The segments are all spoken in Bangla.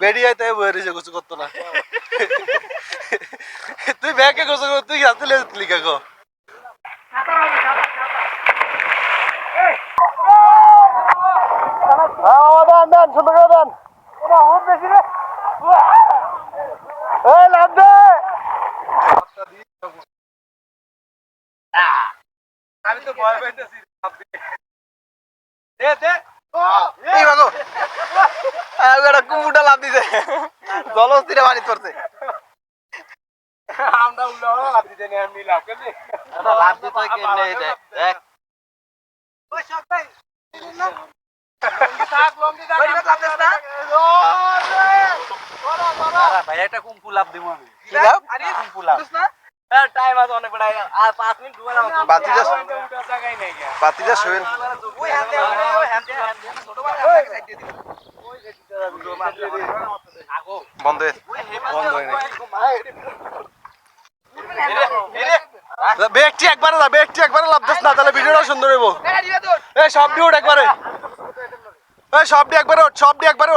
বেরিয়ে তাই বয়ে রয়েছে কিছু করতো না। তুই ব্যাগে গোসল করতে তুই হাতে দেন দেন সুন্দর করে দেন এই লাভ দে। আমি তো ভয় পাইতেছি দে। দে এই বাগো একটা কুমুটা লাভ দিছে। জলস্থিরে পড়ছে আমরা লাভ দিতে নিয়ে আমি লাভ কেন লাভ দিতে কেমনে? দেখ দেখ। ওই সব ভাই লঙ্গি থাক লঙ্গি থাক ভাই একটা কুম্পু লাভ দিব আমি। কি লাভ কুম্পু লাভ টাইম আছে অনেক বড় আর পাঁচ মিনিট ডুবে যাব বাতি যা জায়গায় নেই গা বাতি যা শোয়েন। বন্ধ। একবারে একবারে লাভ না, তাহলে সুন্দর সবটি একবারে। একবারে একবারে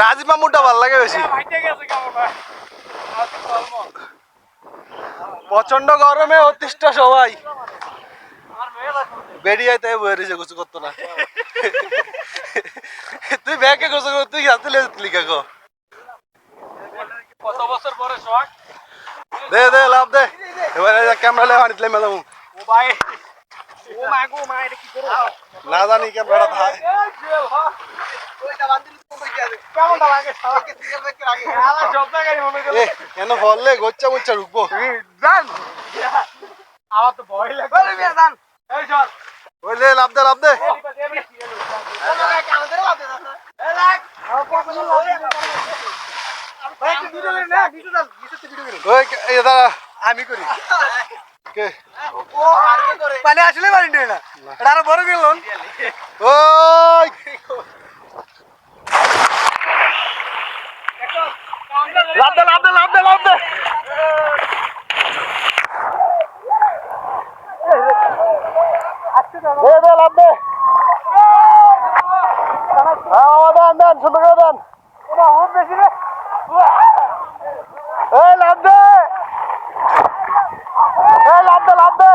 রাজীব মামুরটা ভালো লাগে বেশি। প্রচণ্ড গরমে অতিষ্ঠ সবাই। বেরিয়ে তাই বয়ে রয়েছে কিছু করতো না। তুই ব্যাগে গোসল করতে তুই তুলি কত বছর পরে শখ দে দে লাভ দে। এবারে ক্যামেরা লে হানিতে মেলাম ও ভাই ও মা গো মা এটা কি করো না জানি ক্যামেরা ভাই আলা মনে করে কেন বললে? গোচ্চা মোচ্চা ঢুকবো। জান। আমার তো ভয় লাগে। এই চল। ওই লে লাভ দে লাভ দে। আমি করি। কে? পানি আসলে না। এটা আরও বড় গেল ওই। লাভ দে লাভ দে লাভ দে লাভ দে। দে দে লাভ দে হ্যাঁ দেন দেন সুন্দর করে দেন এই লাভ দে এই লাভ দে লাভ দে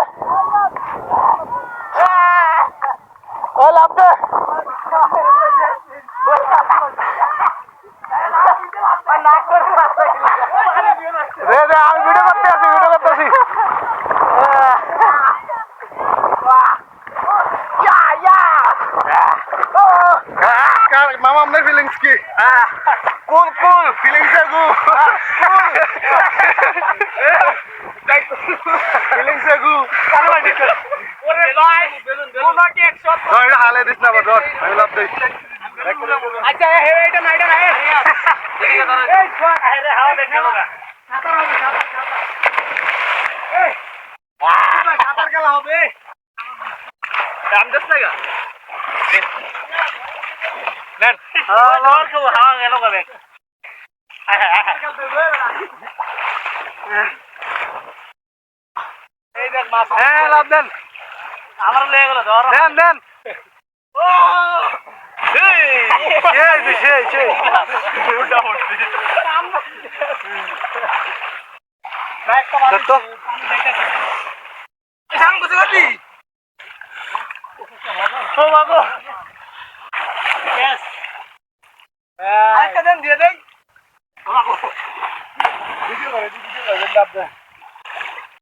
এই লাভ দে আমি ভিডিও করতে আছি ভিডিও করতে আছি কার মামা আপনার ফিলিংস কি? কুল কুল ফিলিংস এ গু। ফিলিংস এ গু। ওরে ভাই এক শট ধর এটা হালে দিস না ধর। আমি লাভ দেই। আচ্ছা হে এটা না এটা না এই শট আরে হাওয়া দেখে লগা সাঁতার হবে সাঁতার সাঁতার এই সাঁতার খেলা হবে। দাম না গা নেন হাওয়া গেল কবে এই দেখ মাছ হ্যাঁ লাভ দেন আমার লেগে গেল ধর দেন দেন ও সেই সেই সেই দত্ত সাম কোথায় গেলি ও বাবু আরেকটা দেন দিয়ে দেয় ভিডিও করে ভিডিও করে লাভ দেন